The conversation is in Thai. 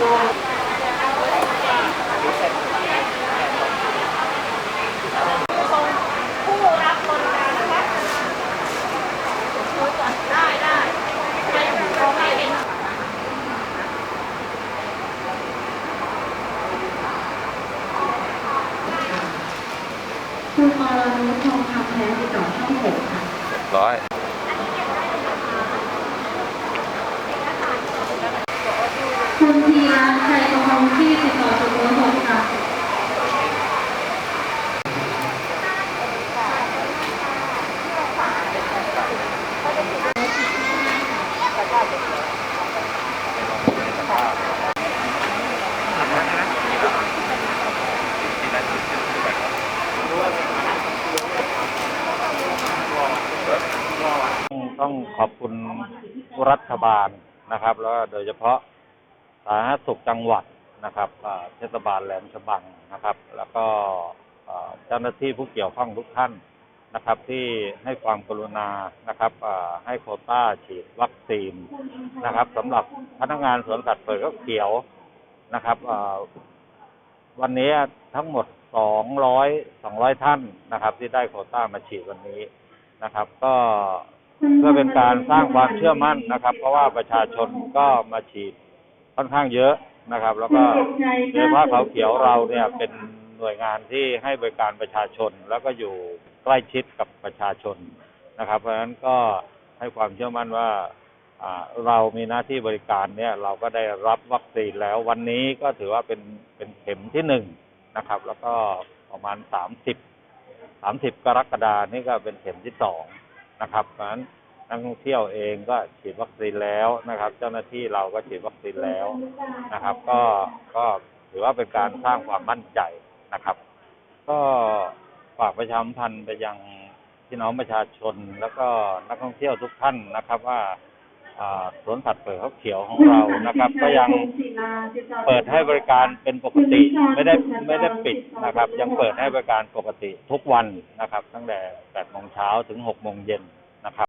คะได้ได้ให้เราให้เห็นคุณอรนุชทองคำแท้ติดต่อช่องหกค่ะร้อย คุณธี รัตน์ชัยประพงศ์ที่ติดต่อจุดโน้นหกค่ะ ต้องขอบคุณรัฐบาลนะครับ แล้วโดยเฉพาะ สาธารณสุขจังหวัดนะครับเทศบาลแหลมฉบังนะครับ แล้วก็เจ้าหน้าที่ผู้เกี่ยวข้องทุกท่านนะครับ ที่ให้ความกรุณานะครับให้โคต้าฉีดวัคซีนนะครับสำหรับพนักงานสวนสัตว์เปิดก็เขียวนะครับวันนี้ทั้งหมด200 200ท่านนะครับ ที่ได้โคต้ามาฉีดวันนี้นะครับ ก็เพื่อเป็นการสร้างความเชื่อมั่นนะครับ เพราะว่าประชาชนก็มาฉีด ค่อนข้างเยอะนะครับ แล้วก็โดยเฉพาะเขาเขียวเราเนี่ยเป็นหน่วยงานที่ให้บริการประชาชน แล้วก็อยู่ใกล้ชิดกับประชาชนนะครับ เพราะฉะนั้นก็ให้ความเชื่อมั่นว่าอ่าเรามีหน้าที่บริการเนี่ยเราก็ได้รับวัคซีนแล้ววันนี้ก็ถือว่าเป็นเป็นเข็มที่หนึ่งนะครับ แล้วก็ประมาณสามสิบสามสิบกรกฎานี่ก็เป็นเข็มที่สองนะครับเพราะฉะนั้น นักท่องเที่ยวเองก็ฉีดวัคซีนแล้วนะครับ เจ้าหน้าที่เราก็ฉีดวัคซีนแล้วนะครับ ก็ก็ถือว่าเป็นการสร้างความมั่นใจนะครับ ก็ฝากประชาสัมพันธ์ไปยังพี่น้องประชาชน แล้วก็นักท่องเที่ยวทุกท่านนะครับ ว่าอ่าสวนสัตว์เปิดเขาเขียวของเรานะครับ ก็ยังเปิดให้บริการเป็นปกติ ไม่ได้ไม่ได้ปิดนะครับ ยังเปิดให้บริการปกติทุกวันนะครับ ตั้งแต่8โมงเช้าถึง6โมงเย็น